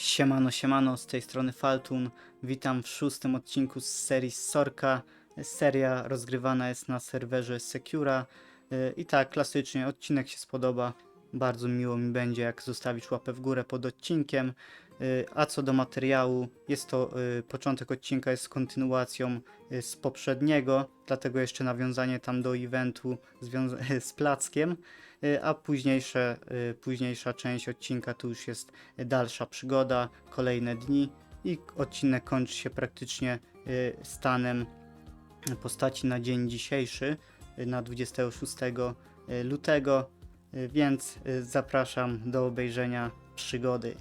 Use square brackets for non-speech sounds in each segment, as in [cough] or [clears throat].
Siemano, siemano, z tej strony Faltun. Witam w szóstym odcinku z serii Sorka. Seria rozgrywana jest na serwerze Secura. Yy, I tak, klasycznie, odcinek się spodoba. Bardzo miło mi będzie, jak zostawisz łapę w górę pod odcinkiem. Yy, A co do materiału, jest to yy, początek odcinka jest kontynuacją z poprzedniego, dlatego jeszcze nawiązanie tam do eventu [laughs] z plackiem. Yy, A późniejsze, yy, późniejsza część odcinka to już jest dalsza przygoda, kolejne dni i odcinek kończy się praktycznie y, stanem postaci na dzień dzisiejszy, na 26 y, lutego, więc zapraszam do obejrzenia przygody.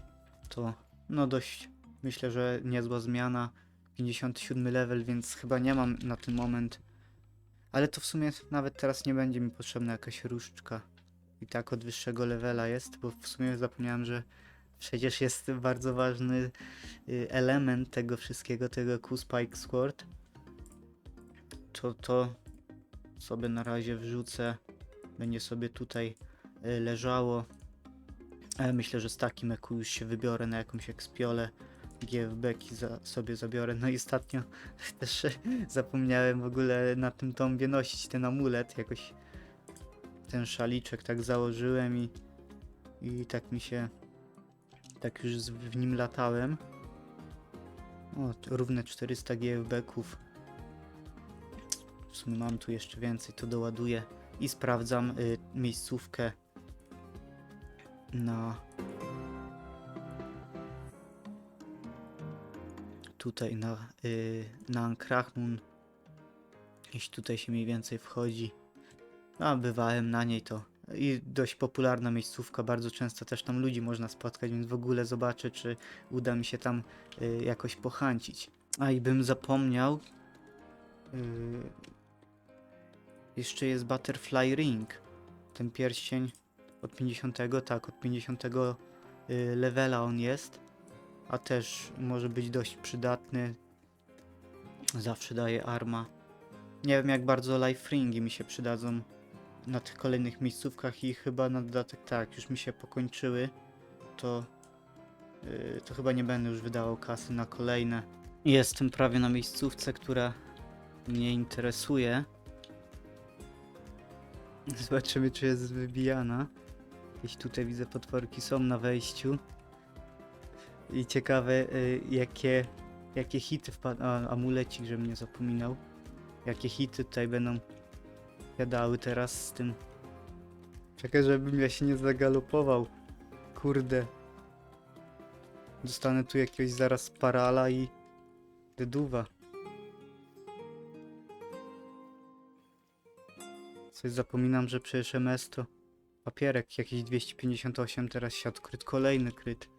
To no dość, myślę, że niezła zmiana, 57 level, więc chyba nie mam na ten moment, ale to w sumie nawet teraz nie będzie mi potrzebna jakaś różdżka. I tak od wyższego levela jest, bo w sumie zapomniałem, że Przecież jest bardzo ważny y, element tego wszystkiego, tego Q-Spike Sword. To to sobie na razie wrzucę. Będzie sobie tutaj y, leżało. Ale myślę, że z takim eku już się wybiorę na jakąś ekspiolę. GFB-ki za, sobie zabiorę. No i ostatnio [laughs] też zapomniałem w ogóle na tym tombie nosić ten amulet. Jakoś ten szaliczek tak założyłem i, i tak mi się tak już w nim latałem. O, równe 400 GFB-ków. W sumie mam tu jeszcze więcej, to doładuję i sprawdzam y, miejscówkę na tutaj na, y, na Ankrachmun. Jeśli tutaj się mniej więcej wchodzi. A bywałem na niej to i dość popularna miejscówka, bardzo często też tam ludzi można spotkać, więc w ogóle zobaczę, czy uda mi się tam y, jakoś pochęcić. A i bym zapomniał, y, jeszcze jest Butterfly Ring, ten pierścień od 50, tak, od 50 y, levela on jest, a też może być dość przydatny, zawsze daje arma. Nie wiem jak bardzo life ringi mi się przydadzą na tych kolejnych miejscówkach i chyba na dodatek tak, już mi się pokończyły, to, yy, to chyba nie będę już wydawał kasy na kolejne. Jestem prawie na miejscówce, która mnie interesuje. Zobaczymy, czy jest wybijana. Jakieś tutaj widzę potworki są na wejściu. I ciekawe, yy, jakie, jakie hity wpadną. Amulecik, żebym nie zapominał. Jakie hity tutaj będą jadały teraz z tym. Czekaj, żebym ja się nie zagalopował. Kurde. Dostanę tu jakiegoś zaraz parala i deduwa. Coś zapominam, że przecież MS to papierek jakiś 258, teraz siadł kryt, kolejny kryt.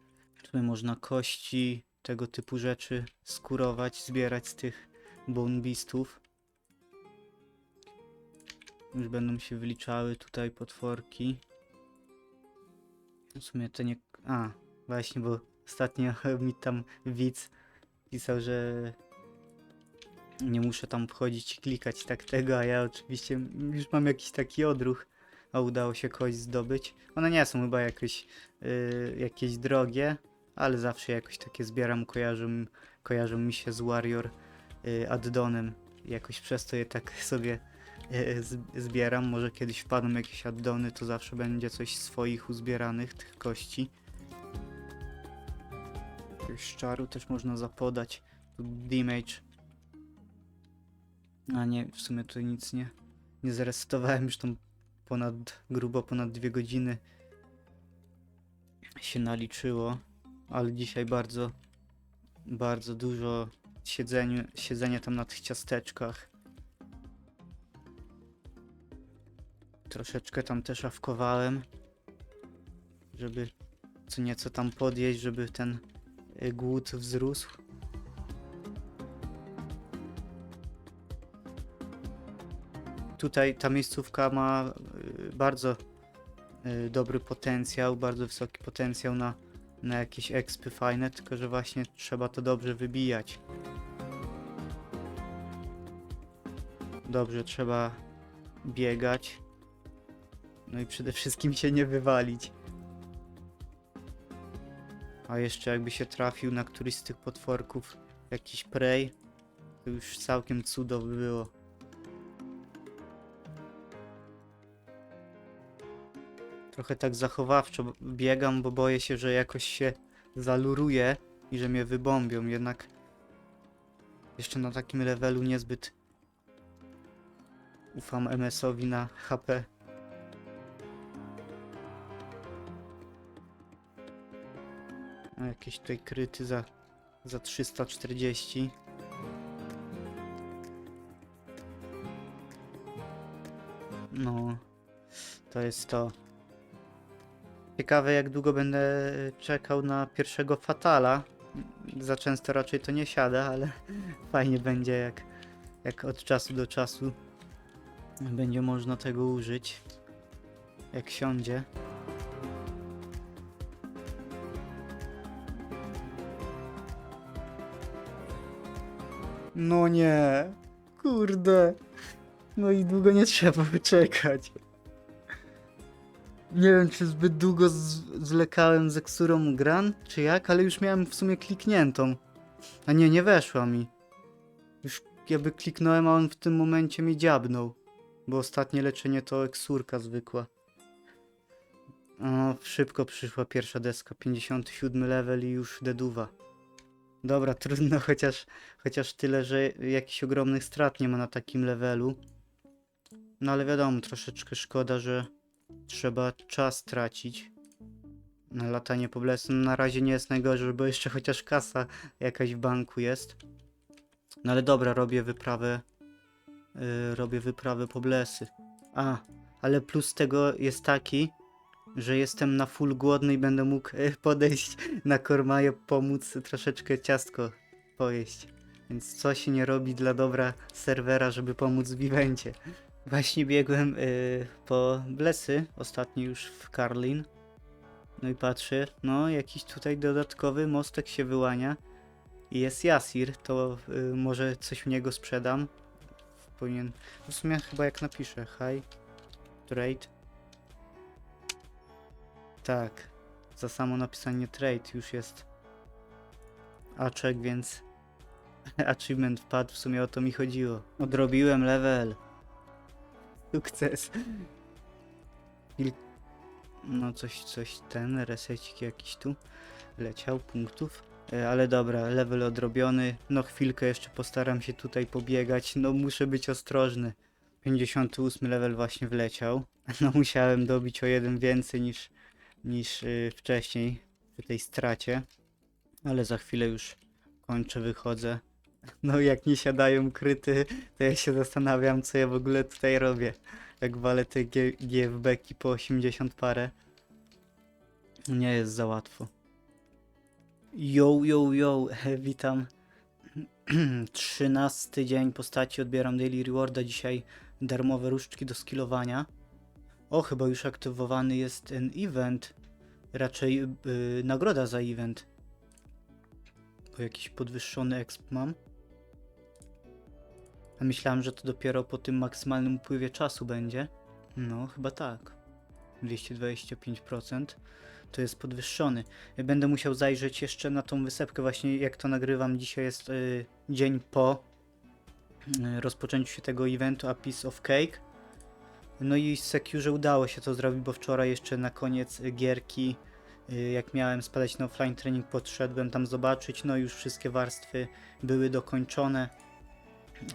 Tutaj można kości, tego typu rzeczy skurować, zbierać z tych bone beastów. Już będą się wliczały tutaj potworki. W sumie to nie... A, właśnie, bo ostatnio [laughs] mi tam widz pisał, że nie muszę tam wchodzić i klikać tak tego, a ja oczywiście już mam jakiś taki odruch, a udało się kogoś zdobyć. One nie są chyba jakieś, yy, jakieś drogie, ale zawsze jakoś takie zbieram, kojarzą, kojarzą mi się z Warrior yy, addonem. Jakoś przez to je tak [laughs] sobie zbieram. Może kiedyś wpadną jakieś addony, to zawsze będzie coś swoich uzbieranych, tych kości. Jakiegoś szczaru też można zapodać. Tu damage. A nie, w sumie tu nic nie, nie zresetowałem już tam ponad, grubo ponad dwie godziny się naliczyło, ale dzisiaj bardzo, bardzo dużo siedzeniu, siedzenia tam na tych ciasteczkach. Troszeczkę tam też awkowałem, żeby co nieco tam podjeść, żeby ten y, głód wzrósł. Tutaj ta miejscówka ma y, bardzo y, dobry potencjał, bardzo wysoki potencjał na, na jakieś expy fajne, tylko że właśnie trzeba to dobrze wybijać. Dobrze trzeba biegać. No i przede wszystkim się nie wywalić. A jeszcze jakby się trafił na któryś z tych potworków jakiś prey, to już całkiem cudo by było. Trochę tak zachowawczo biegam, bo boję się, że jakoś się zaluruję i że mnie wybombią, jednak jeszcze na takim levelu niezbyt ufam MS-owi na HP. Jakieś tutaj kryty za, za 340. No, to jest to. Ciekawe jak długo będę czekał na pierwszego fatala. Za często raczej to nie siada, ale [laughs] fajnie będzie jak, jak od czasu do czasu będzie można tego użyć. Jak siądzie. No nie. Kurde. No i długo nie trzeba wyczekać. Nie wiem, czy zbyt długo z- zwlekałem z Exurą Gran, czy jak, ale już miałem w sumie klikniętą. A nie, nie weszła mi. Już jakby kliknąłem, a on w tym momencie mi dziabnął. Bo ostatnie leczenie to Exurka zwykła. O, szybko przyszła pierwsza deska, 57 level i już deduwa. Dobra, [laughs] trudno, chociaż, chociaż tyle, że jakichś ogromnych strat nie ma na takim levelu. No ale wiadomo, troszeczkę szkoda, że trzeba czas tracić na latanie po blesu. No, na razie nie jest najgorzej, bo jeszcze chociaż kasa jakaś w banku jest. No ale dobra, robię wyprawę. Yy, robię wyprawę po blesy. A, ale plus tego jest taki, że jestem na full głodny i będę mógł e, podejść na kormaję, pomóc troszeczkę ciastko pojeść. Więc co się nie robi dla dobra serwera, żeby pomóc w evencie. Właśnie biegłem y, po Blesy, ostatni już w Karlin. No i patrzę, no jakiś tutaj dodatkowy mostek się wyłania. I jest Jasir, to y, może coś u niego sprzedam. Powinien, w sumie chyba jak napiszę, hi, trade. Tak, za samo napisanie trade już jest aczek, więc [laughs] achievement wpadł, w sumie o to mi chodziło. Odrobiłem level. Sukces. No coś, coś ten, resecik jakiś tu leciał, punktów. E, Ale dobra, level odrobiony. No chwilkę jeszcze postaram się tutaj pobiegać. No muszę być ostrożny. 58 level właśnie wleciał. [laughs] No musiałem dobić o jeden więcej niż, niż yy, wcześniej przy tej stracie. Ale za chwilę już kończę, wychodzę. [laughs] No jak nie siadają kryty, to ja się zastanawiam, co ja w ogóle tutaj robię. Jak walę te G- GFB-ki po 80 parę. Nie jest za łatwo. Yo, yo, yo, witam. [clears throat] 13 dzień postaci, odbieram Daily Rewarda. Dzisiaj darmowe różdżki do skillowania. O, chyba już aktywowany jest ten event. Raczej yy, nagroda za event. Bo jakiś podwyższony exp mam. A myślałem, że to dopiero po tym maksymalnym upływie czasu będzie. No, chyba tak. 225% to jest podwyższony. Będę musiał zajrzeć jeszcze na tą wysepkę, właśnie jak to nagrywam. Dzisiaj jest y, dzień po y, rozpoczęciu się tego eventu A Piece of Cake. No i Secure udało się to zrobić, bo wczoraj jeszcze na koniec gierki, y, jak miałem spadać na offline trening, podszedłem tam zobaczyć. No już wszystkie warstwy były dokończone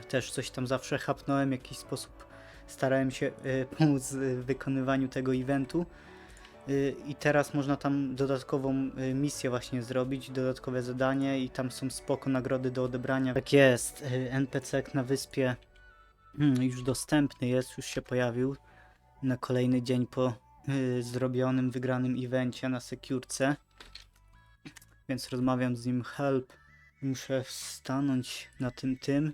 też coś tam zawsze chapnąłem, w jakiś sposób starałem się y, pomóc w wykonywaniu tego eventu. Y, I teraz można tam dodatkową misję właśnie zrobić, dodatkowe zadanie i tam są spoko nagrody do odebrania. Tak jest, NPC na wyspie już dostępny jest, już się pojawił na kolejny dzień po y, zrobionym, wygranym evencie na Securce. Więc rozmawiam z nim help. Muszę stanąć na tym tym.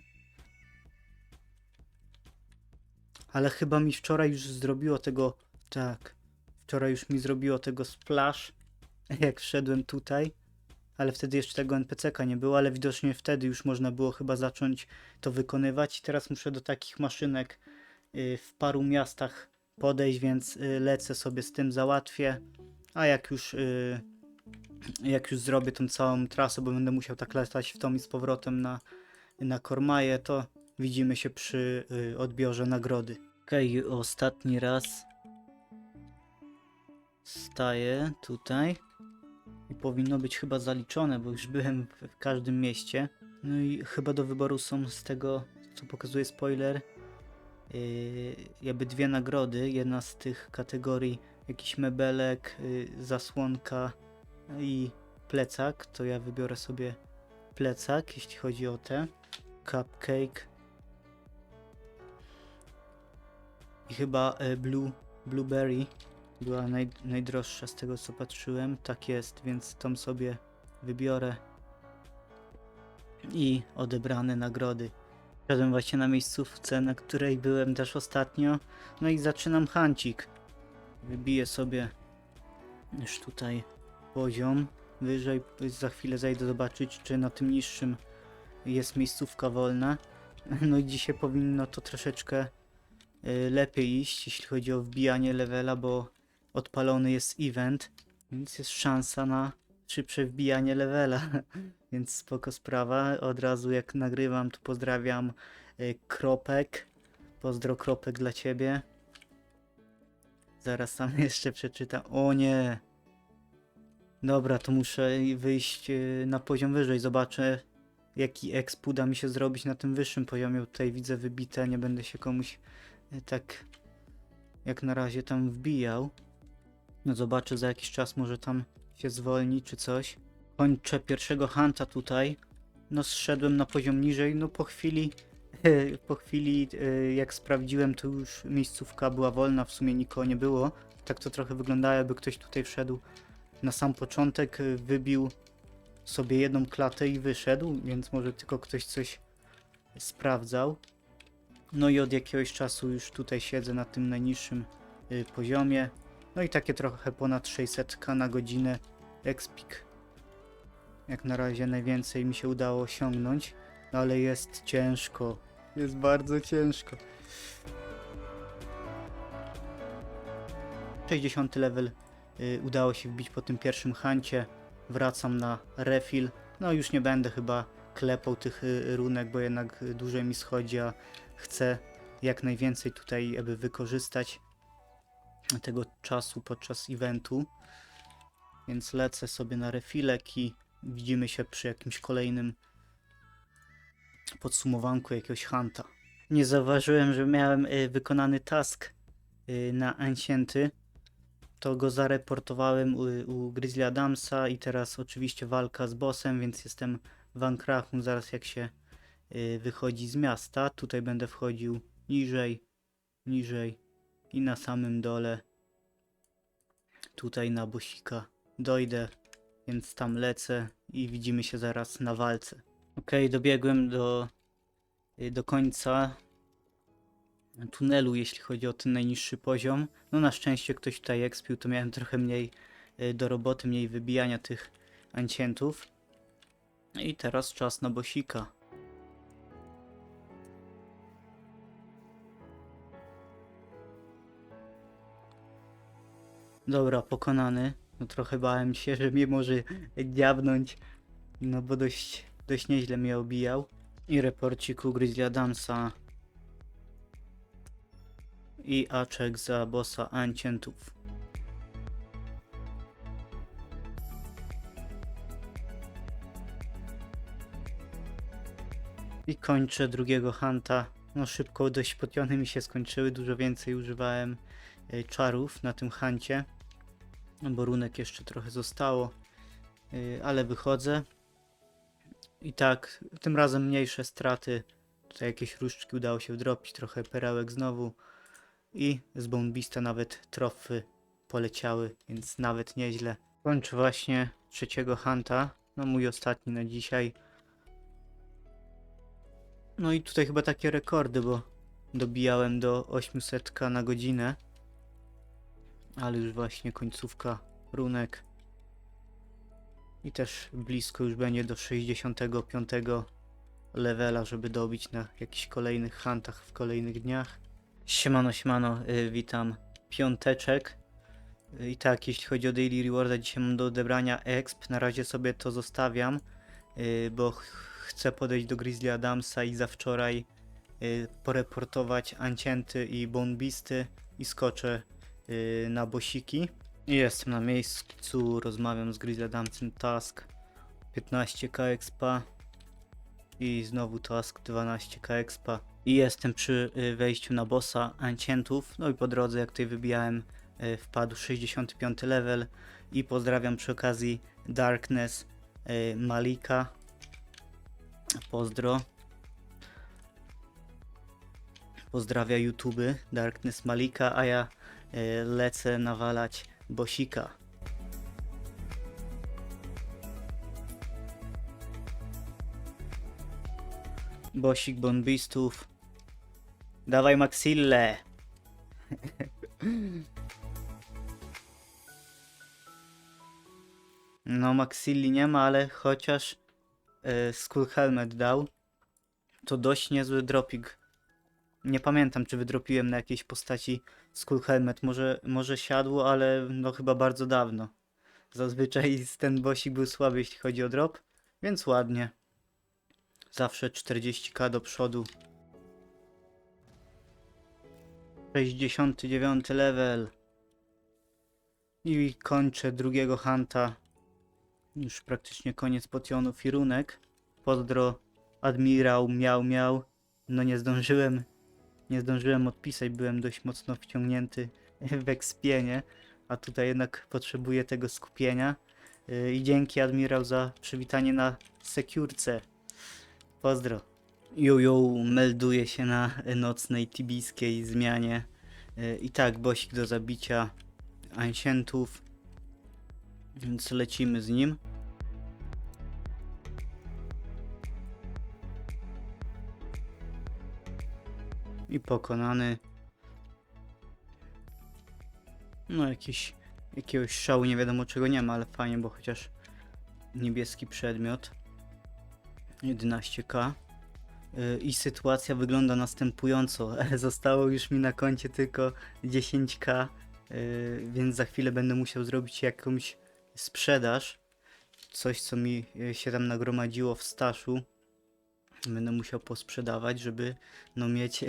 Ale chyba mi wczoraj już zrobiło tego. Tak. Wczoraj już mi zrobiło tego splash, [laughs] jak wszedłem tutaj. Ale wtedy jeszcze tego NPC-ka nie było, ale widocznie wtedy już można było chyba zacząć to wykonywać. I teraz muszę do takich maszynek y, w paru miastach podejść, więc y, lecę sobie z tym, załatwię. A jak już y, jak już zrobię tą całą trasę, bo będę musiał tak latać w tą i z powrotem na, na Kormaję, to widzimy się przy odbiorze nagrody. Okej, ostatni raz staję tutaj i powinno być chyba zaliczone, bo już byłem w, każdym mieście. No i chyba do wyboru są z tego, co pokazuje spoiler, yy, jakby dwie nagrody. Jedna z tych kategorii jakiś mebelek, yy, zasłonka i plecak, to ja wybiorę sobie plecak, jeśli chodzi o te. Cupcake. I chyba e, Blue, Blueberry była naj, najdroższa z tego co patrzyłem. Tak jest, więc tą sobie wybiorę. I odebrane nagrody. Szedłem właśnie na miejscówce, na której byłem też ostatnio. No i zaczynam hancik. Wybiję sobie już tutaj poziom wyżej. Za chwilę zajdę zobaczyć, czy na tym niższym jest miejscówka wolna. [laughs] No i dzisiaj powinno to troszeczkę y, lepiej iść, jeśli chodzi o wbijanie levela, bo odpalony jest event, więc jest szansa na szybsze wbijanie levela. [laughs] Więc spoko sprawa. Od razu jak nagrywam, to pozdrawiam y, Kropek. Pozdro Kropek dla ciebie. Zaraz sam [laughs] jeszcze przeczytam. O nie! Dobra, to muszę wyjść y, na poziom wyżej. Zobaczę, jaki exp uda mi się zrobić na tym wyższym poziomie. Tutaj widzę wybite, nie będę się komuś y, tak jak na razie tam wbijał. No zobaczę za jakiś czas, może tam się zwolni czy coś. Kończę pierwszego hunta tutaj. No zszedłem na poziom niżej, no po chwili [laughs] po chwili y, jak sprawdziłem to już miejscówka była wolna, w sumie nikogo nie było. Tak to trochę wyglądało jakby ktoś tutaj wszedł na sam początek, y, wybił sobie jedną klatę i wyszedł, więc może tylko ktoś coś sprawdzał. No i od jakiegoś czasu już tutaj siedzę na tym najniższym y, poziomie. No i takie trochę ponad 600 na godzinę expik. Jak na razie najwięcej mi się udało osiągnąć, no ale jest ciężko. Jest bardzo ciężko. 60 level y, udało się wbić po tym pierwszym hancie. Wracam na refill. No już nie będę chyba klepał tych y, runek, bo jednak y, dłużej mi schodzi, a chcę jak najwięcej tutaj jakby wykorzystać tego czasu podczas eventu. Więc lecę sobie na refilek i widzimy się przy jakimś kolejnym podsumowanku jakiegoś hanta. Nie zauważyłem, że miałem y, wykonany task y, na Ancienty. To go zareportowałem u, u Grizzly Adamsa i teraz oczywiście walka z bossem, więc jestem w Ankrachu zaraz jak się y, wychodzi z miasta. Tutaj będę wchodził niżej, niżej i na samym dole tutaj na bosika dojdę, więc tam lecę i widzimy się zaraz na walce. Okej, dobiegłem do, y, do końca tunelu, jeśli chodzi o ten najniższy poziom. No na szczęście ktoś tutaj ekspił, to miałem trochę mniej y, do roboty, mniej wybijania tych ancientów. I teraz czas na bosika. Dobra, pokonany. No trochę bałem się, że mnie może dziabnąć. No bo dość, dość nieźle mnie obijał. I reporcik Grizzly Adamsa. I aczek za bossa Ancientów. I kończę drugiego hunta. No szybko, dość potiony mi się skończyły. Dużo więcej używałem e, czarów na tym huncie. Bo runek jeszcze trochę zostało. E, ale wychodzę. I tak, tym razem mniejsze straty. Tutaj jakieś różdżki udało się wdropić, trochę perełek znowu. I z Bonebista nawet trofy poleciały, więc nawet nieźle. Kończę właśnie trzeciego Hunta. No mój ostatni na dzisiaj. No i tutaj chyba takie rekordy, bo dobijałem do 800 na godzinę. Ale już właśnie końcówka runek. I też blisko już będzie do 65 levela, żeby dobić na jakichś kolejnych huntach w kolejnych dniach. Siemano, siemano, y, witam. Piąteczek. I tak, jeśli chodzi o Daily Rewarda, dzisiaj mam do odebrania exp. Na razie sobie to zostawiam, yy, bo ch- chcę podejść do Grizzly Adamsa i za wczoraj poreportować Ancienty i Bone Beasty i skoczę na bosiki. Jestem na miejscu, rozmawiam z Grizzly Adamsem, task 15k expa i znowu task 12k expa. I jestem przy y, wejściu na bossa Ancientów, no i po drodze jak tutaj wybijałem y, wpadł 65 level i pozdrawiam przy okazji Darkness y, Malika. Pozdro. Pozdrawia YouTube Darkness Malika, a ja y, lecę nawalać bosika. Bosik Bonbistów. Dawaj Maxille! [laughs] No, Maxilli nie ma, ale chociaż e, Skull Helmet dał, to dość niezły dropik. Nie pamiętam, czy wydropiłem na jakiejś postaci Skull Helmet. Może, może siadło, ale no chyba bardzo dawno. Zazwyczaj ten bosik był słaby, jeśli chodzi o drop, więc ładnie. Zawsze 40k do przodu. 69 level. I kończę drugiego hanta. Już praktycznie koniec potionów i runek. Pozdro, admirał, miał, miał. No nie zdążyłem, nie zdążyłem odpisać, byłem dość mocno wciągnięty w ekspienie, a tutaj jednak potrzebuję tego skupienia. Yy, I dzięki admirał za przywitanie na sekurce. Pozdro. Jojo melduje się na nocnej tibijskiej zmianie. Yy, I tak, bosik do zabicia ancientów. Więc lecimy z nim. I pokonany. No jakiś, jakiegoś szału nie wiadomo czego nie ma, ale fajnie, bo chociaż niebieski przedmiot. 11k. Y, I sytuacja wygląda następująco. [laughs] Zostało już mi na koncie tylko 10k, y, więc za chwilę będę musiał zrobić jakąś sprzedaż. Coś, co mi y, się tam nagromadziło w staszu. Będę musiał posprzedawać, żeby no, mieć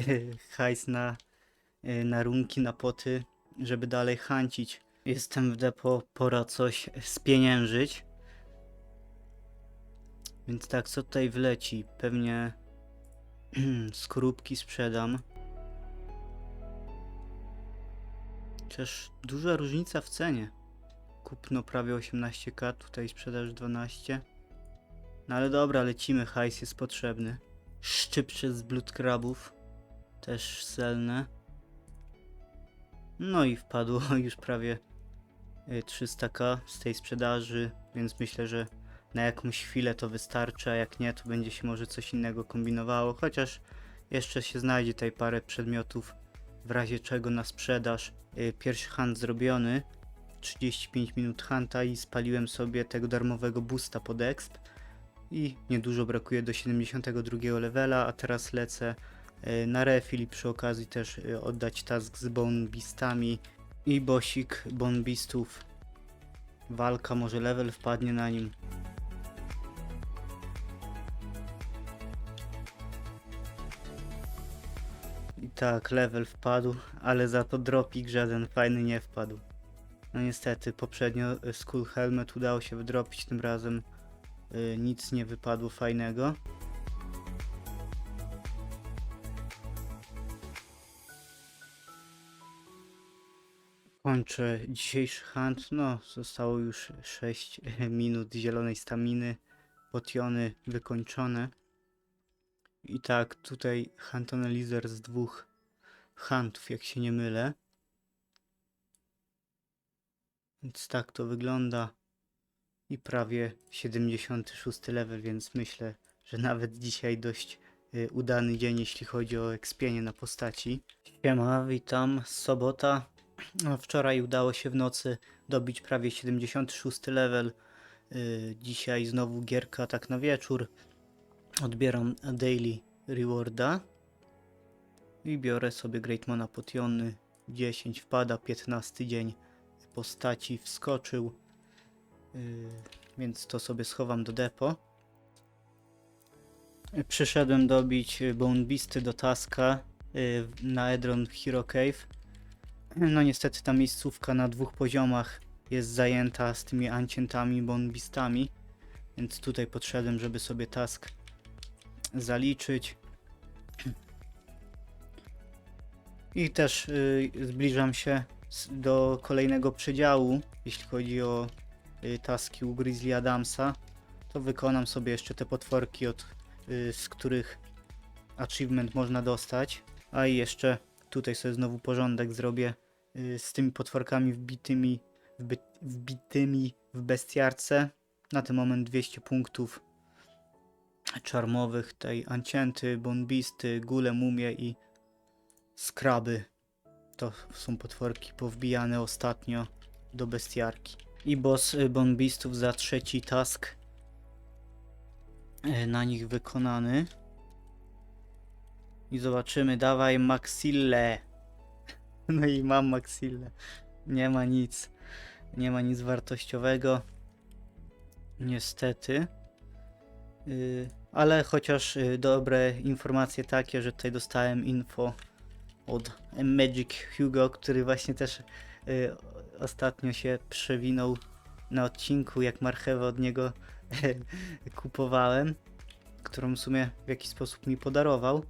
hajs na, y, na runki, na poty, żeby dalej hancić. Jestem w depo, pora coś spieniężyć. Więc tak, co tutaj wleci? Pewnie [clears throat] skorupki sprzedam. Chociaż duża różnica w cenie. Kupno prawie 18k, tutaj sprzedaż 12. No ale dobra, lecimy, hajs jest potrzebny. Szczypcze z blood crabów. Też selne. No i wpadło [laughs] już prawie y, 300k z tej sprzedaży, więc myślę, że na jakąś chwilę to wystarczy, a jak nie, to będzie się może coś innego kombinowało, chociaż jeszcze się znajdzie tutaj parę przedmiotów w razie czego na sprzedaż. Y, Pierwszy hunt zrobiony, 35 minut hunta i spaliłem sobie tego darmowego boosta pod exp i niedużo brakuje do 72 levela, a teraz lecę y, na refill i przy okazji też y, oddać task z Bone Beastami i bosik Bone Beastów. Walka, może level wpadnie na nim. I tak, level wpadł, ale za to dropik żaden fajny nie wpadł. No niestety, poprzednio y, Skull Helmet udało się wydropić, tym razem nic nie wypadło fajnego. Kończę dzisiejszy hunt. No, zostało już 6 [laughs] minut zielonej staminy. Potiony wykończone. I tak, tutaj hunt analizer z dwóch huntów, jak się nie mylę. Więc tak to wygląda. I prawie 76 level, więc myślę, że nawet dzisiaj dość y, udany dzień, jeśli chodzi o ekspienie na postaci. Siema, witam, sobota. No, wczoraj udało się w nocy dobić prawie 76 level. Y, dzisiaj znowu gierka tak na wieczór. Odbieram daily rewarda. I biorę sobie Great Mana Potiony. 10 wpada, 15 dzień postaci wskoczył, yy, więc to sobie schowam do depo. Przyszedłem dobić y, Bone do taska y, na Edron Hero Cave. No niestety ta miejscówka na dwóch poziomach jest zajęta z tymi ancientami, Bone więc tutaj podszedłem, żeby sobie task zaliczyć. I też y, zbliżam się do kolejnego przedziału, jeśli chodzi o y, taski u Grizzly Adamsa. To wykonam sobie jeszcze te potworki, od, y, z których achievement można dostać. A i jeszcze tutaj sobie znowu porządek zrobię y, z tymi potworkami wbitymi, wby, wbitymi w bestiarce. Na ten moment 200 punktów czarmowych, tej ancienty, bonbisty, gule, mumie i skraby. To są potworki powbijane ostatnio do bestiarki. I boss y, bonbistów za trzeci task y, na nich wykonany. I zobaczymy, dawaj Maxille. [laughs] No i mam Maxille. Nie ma nic. Nie ma nic wartościowego. Niestety. Yy, ale chociaż y, dobre informacje takie, że tutaj dostałem info od Magic Hugo, który właśnie też y, ostatnio się przewinął na odcinku, jak marchewę od niego kupowałem, którą w sumie w jakiś sposób mi podarował,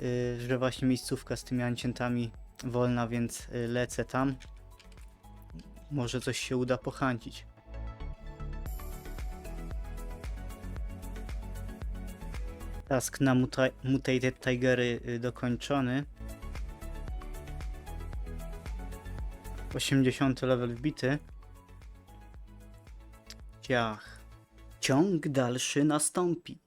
y, że właśnie miejscówka z tymi ancientami wolna, więc y, lecę tam. Może coś się uda pochęcić. Task na muta- Mutated Tigery dokończony. 80 level wbity. Ciach. Ciąg dalszy nastąpi.